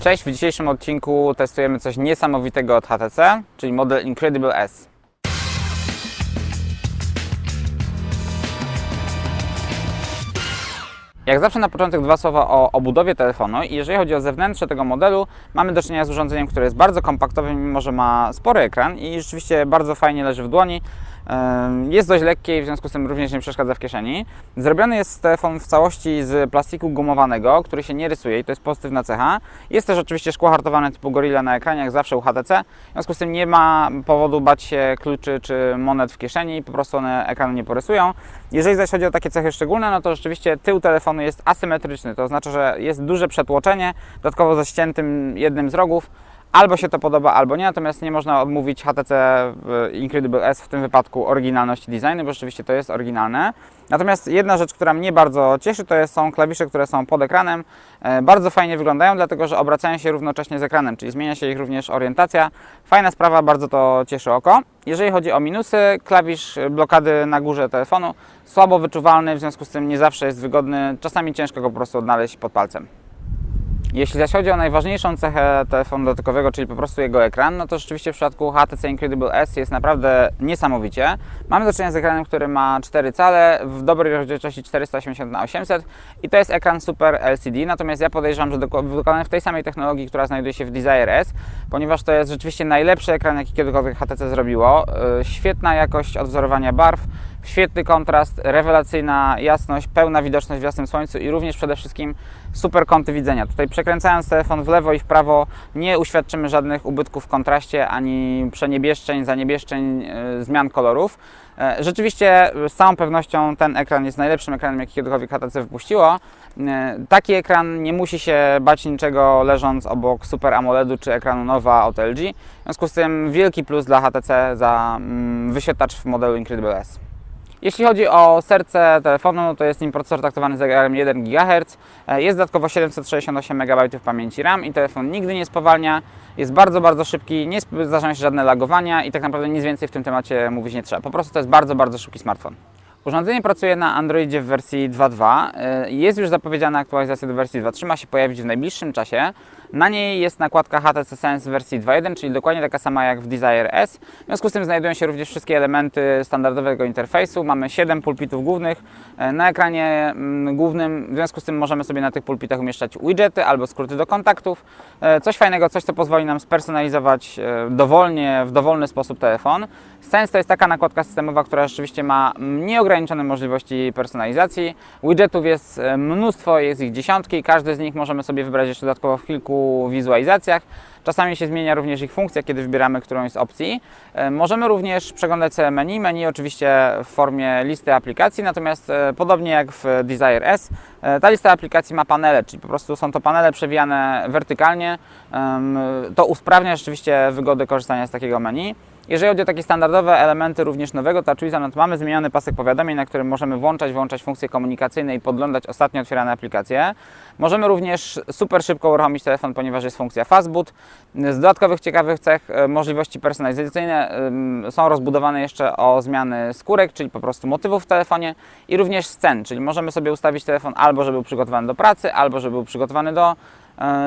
Cześć, w dzisiejszym odcinku testujemy coś niesamowitego od HTC, czyli model Incredible S. Jak zawsze na początek dwa słowa o obudowie telefonu i jeżeli chodzi o zewnętrzne tego modelu, mamy do czynienia z urządzeniem, które jest bardzo kompaktowe, mimo że ma spory ekran i rzeczywiście bardzo fajnie leży w dłoni. Jest dość lekkie i w związku z tym również nie przeszkadza w kieszeni. Zrobiony jest telefon w całości z plastiku gumowanego, który się nie rysuje i to jest pozytywna cecha. Jest też oczywiście szkło hartowane typu Gorilla na ekranie, jak zawsze u HTC. W związku z tym nie ma powodu bać się kluczy czy monet w kieszeni, po prostu one ekranu nie porysują. Jeżeli zaś chodzi o takie cechy szczególne, no to rzeczywiście tył telefonu jest asymetryczny, to znaczy, że jest duże przetłoczenie, dodatkowo ze ściętym jednym z rogów. Albo się to podoba, albo nie, natomiast nie można odmówić HTC w Incredible S w tym wypadku oryginalności designu, bo rzeczywiście to jest oryginalne. Natomiast jedna rzecz, która mnie bardzo cieszy, to są klawisze, które są pod ekranem. E, Bardzo fajnie wyglądają, dlatego że obracają się równocześnie z ekranem, czyli zmienia się ich również orientacja. Fajna sprawa, bardzo to cieszy oko. Jeżeli chodzi o minusy, klawisz blokady na górze telefonu słabo wyczuwalny, w związku z tym nie zawsze jest wygodny. Czasami ciężko go po prostu odnaleźć pod palcem. Jeśli zaś chodzi o najważniejszą cechę telefonu dotykowego, czyli po prostu jego ekran, no to rzeczywiście w przypadku HTC Incredible S jest naprawdę niesamowicie. Mamy do czynienia z ekranem, który ma 4 cale w dobrej rozdzielczości 480 na 800 i to jest ekran Super LCD, natomiast ja podejrzewam, że wykonany w tej samej technologii, która znajduje się w Desire S, ponieważ to jest rzeczywiście najlepszy ekran, jaki kiedykolwiek HTC zrobiło. Yy, Świetna jakość odwzorowania barw, Świetny kontrast, rewelacyjna jasność, pełna widoczność w jasnym słońcu i również przede wszystkim super kąty widzenia. Tutaj przekręcając telefon w lewo i w prawo nie uświadczymy żadnych ubytków w kontraście, ani przeniebieszczeń, zaniebieszczeń, yy, zmian kolorów. E, Rzeczywiście z całą pewnością ten ekran jest najlepszym ekranem, jaki kiedykolwiek HTC wypuściło. E, Taki ekran nie musi się bać niczego leżąc obok Super AMOLEDu czy ekranu Nova od LG. W związku z tym wielki plus dla HTC za mm, wyświetlacz w modelu Incredible S. Jeśli chodzi o serce telefonu, to jest nim procesor taktowany zegarem 1 GHz. E, Jest dodatkowo 768 MB pamięci RAM i telefon nigdy nie spowalnia. Jest bardzo, bardzo szybki, nie zdarzają się żadne lagowania i tak naprawdę nic więcej w tym temacie mówić nie trzeba. Po prostu to jest bardzo, bardzo szybki smartfon. Urządzenie pracuje na Androidzie w wersji 2.2. Y, Jest już zapowiedziana aktualizacja do wersji 2.3, ma się pojawić w najbliższym czasie. Na niej jest nakładka HTC Sense wersji 2.1, czyli dokładnie taka sama jak w Desire S. W związku z tym znajdują się również wszystkie elementy standardowego interfejsu. Mamy 7 pulpitów głównych y, na ekranie mm, głównym. W związku z tym możemy sobie na tych pulpitach umieszczać widgety albo skróty do kontaktów. Y, Coś fajnego, coś co pozwoli nam spersonalizować y, dowolnie, w dowolny sposób telefon. Sense to jest taka nakładka systemowa, która rzeczywiście ma nieograniczone możliwości personalizacji. Widgetów jest e, mnóstwo, jest ich dziesiątki, każdy z nich możemy sobie wybrać jeszcze dodatkowo w kilku wizualizacjach. Czasami się zmienia również ich funkcja, kiedy wybieramy którąś z opcji. E, Możemy również przeglądać sobie menu. Menu oczywiście w formie listy aplikacji, natomiast e, podobnie jak w Desire S, e, ta lista aplikacji ma panele, czyli po prostu są to panele przewijane wertykalnie. To usprawnia rzeczywiście wygodę korzystania z takiego menu. Jeżeli chodzi o takie standardowe elementy również nowego TouchWiza, no mamy zmieniony pasek powiadomień, na którym możemy włączać, wyłączać funkcje komunikacyjne i podglądać ostatnio otwierane aplikacje. Możemy również super szybko uruchomić telefon, ponieważ jest funkcja Fastboot. Z dodatkowych ciekawych cech e, możliwości personalizacyjne są rozbudowane jeszcze o zmiany skórek, czyli po prostu motywów w telefonie i również scen, czyli możemy sobie ustawić telefon albo, żeby był przygotowany do pracy, albo, żeby był przygotowany do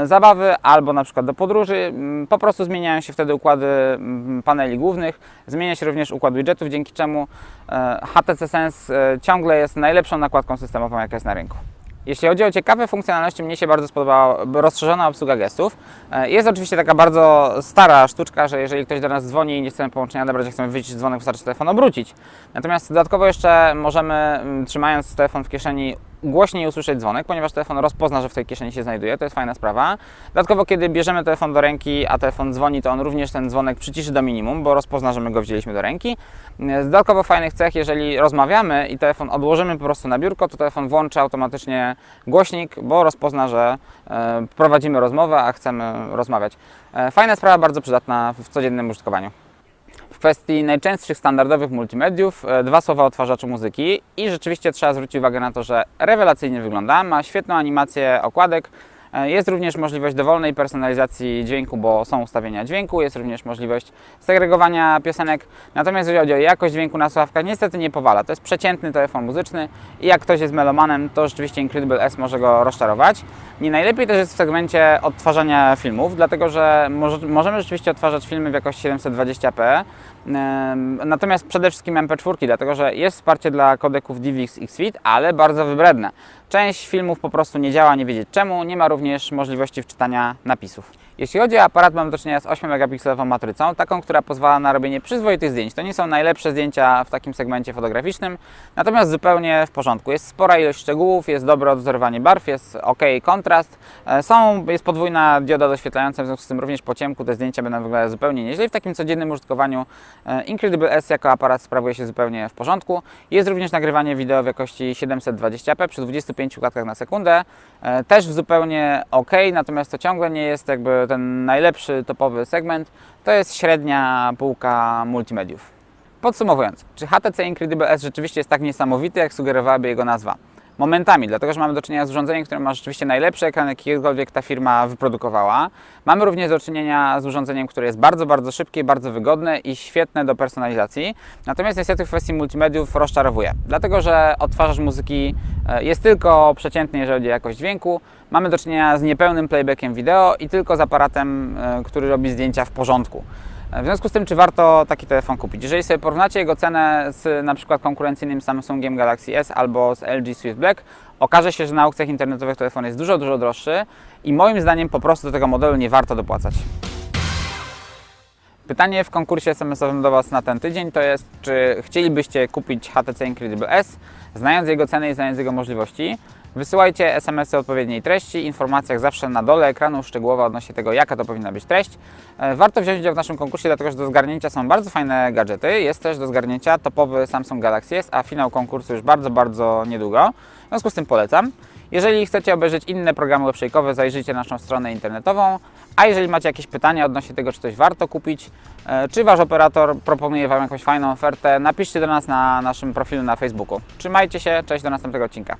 zabawy albo na przykład do podróży. Mm, Po prostu zmieniają się wtedy układy mm, paneli głównych, zmienia się również układ widgetów, dzięki czemu e, HTC Sense e, ciągle jest najlepszą nakładką systemową, jaka jest na rynku. Jeśli chodzi o ciekawe funkcjonalności, mnie się bardzo spodobała rozszerzona obsługa gestów. E, Jest oczywiście taka bardzo stara sztuczka, że jeżeli ktoś do nas dzwoni i nie chcemy połączenia odebrać, chcemy wyjść dzwonek, wystarczy telefon obrócić. Natomiast dodatkowo jeszcze możemy, mm, trzymając telefon w kieszeni, głośniej usłyszeć dzwonek, ponieważ telefon rozpozna, że w tej kieszeni się znajduje. To jest fajna sprawa. Dodatkowo, kiedy bierzemy telefon do ręki, a telefon dzwoni, to on również ten dzwonek przyciszy do minimum, bo rozpozna, że my go wzięliśmy do ręki. Z dodatkowo fajnych cech, jeżeli rozmawiamy i telefon odłożymy po prostu na biurko, to telefon włączy automatycznie głośnik, bo rozpozna, że e, prowadzimy rozmowę, a chcemy rozmawiać. E, Fajna sprawa, bardzo przydatna w codziennym użytkowaniu. Kwestii najczęstszych standardowych multimediów, e, dwa słowa odtwarzaczu muzyki. I rzeczywiście trzeba zwrócić uwagę na to, że rewelacyjnie wygląda, ma świetną animację okładek, Jest również możliwość dowolnej personalizacji dźwięku, bo są ustawienia dźwięku, jest również możliwość segregowania piosenek. Natomiast jeżeli chodzi o jakość dźwięku na słuchawkach, niestety nie powala. To jest przeciętny telefon muzyczny i jak ktoś jest melomanem, to rzeczywiście Incredible S może go rozczarować. Nie najlepiej też jest w segmencie odtwarzania filmów, dlatego że może, możemy rzeczywiście odtwarzać filmy w jakości 720p, em, natomiast przede wszystkim MP4, dlatego że jest wsparcie dla kodeków DivX i Xvid, ale bardzo wybredne. Część filmów po prostu nie działa, nie wiedzieć czemu, nie ma również możliwości wczytania napisów. Jeśli chodzi o aparat, mamy do czynienia z 8 megapikselową matrycą, taką, która pozwala na robienie przyzwoitych zdjęć. To nie są najlepsze zdjęcia w takim segmencie fotograficznym, natomiast zupełnie w porządku. Jest spora ilość szczegółów, jest dobre odwzorowanie barw, jest ok kontrast. E, Są, jest podwójna dioda doświetlająca, w związku z tym również po ciemku te zdjęcia będą wyglądać zupełnie nieźle. W takim codziennym użytkowaniu e, Incredible S jako aparat sprawuje się zupełnie w porządku. Jest również nagrywanie wideo w jakości 720p przy 25 klatkach na sekundę. E, Też w zupełnie ok, natomiast to ciągle nie jest jakby ten najlepszy topowy segment. To jest średnia półka multimediów. Podsumowując, czy HTC Incredible S rzeczywiście jest tak niesamowity, jak sugerowałaby jego nazwa? Momentami, dlatego że mamy do czynienia z urządzeniem, które ma rzeczywiście najlepszy ekran, jakikolwiek ta firma wyprodukowała. Mamy również do czynienia z urządzeniem, które jest bardzo, bardzo szybkie, bardzo wygodne i świetne do personalizacji. Natomiast niestety w kwestii multimediów rozczarowuje, dlatego że odtwarzacz muzyki e, jest tylko przeciętny, jeżeli chodzi o jakość dźwięku. Mamy do czynienia z niepełnym playbackiem wideo i tylko z aparatem, e, który robi zdjęcia w porządku. W związku z tym, czy warto taki telefon kupić? Jeżeli sobie porównacie jego cenę z na przykład konkurencyjnym Samsungiem Galaxy S albo z LG Swift Black, okaże się, że na aukcjach internetowych telefon jest dużo, dużo droższy i moim zdaniem po prostu do tego modelu nie warto dopłacać. Pytanie w konkursie SMS-owym do Was na ten tydzień to jest, czy chcielibyście kupić HTC Incredible S, znając jego cenę i znając jego możliwości? Wysyłajcie SMS-y odpowiedniej treści, informacjach zawsze na dole ekranu szczegółowo odnośnie tego, jaka to powinna być treść. E, Warto wziąć udział w naszym konkursie, dlatego że do zgarnięcia są bardzo fajne gadżety. Jest też do zgarnięcia topowy Samsung Galaxy S, a finał konkursu już bardzo, bardzo niedługo. W związku z tym polecam. Jeżeli chcecie obejrzeć inne programy webshejkowe, zajrzyjcie na naszą stronę internetową. A jeżeli macie jakieś pytania odnośnie tego, czy coś warto kupić, e, czy Wasz operator proponuje Wam jakąś fajną ofertę, napiszcie do nas na naszym profilu na Facebooku. Trzymajcie się, cześć, do następnego odcinka.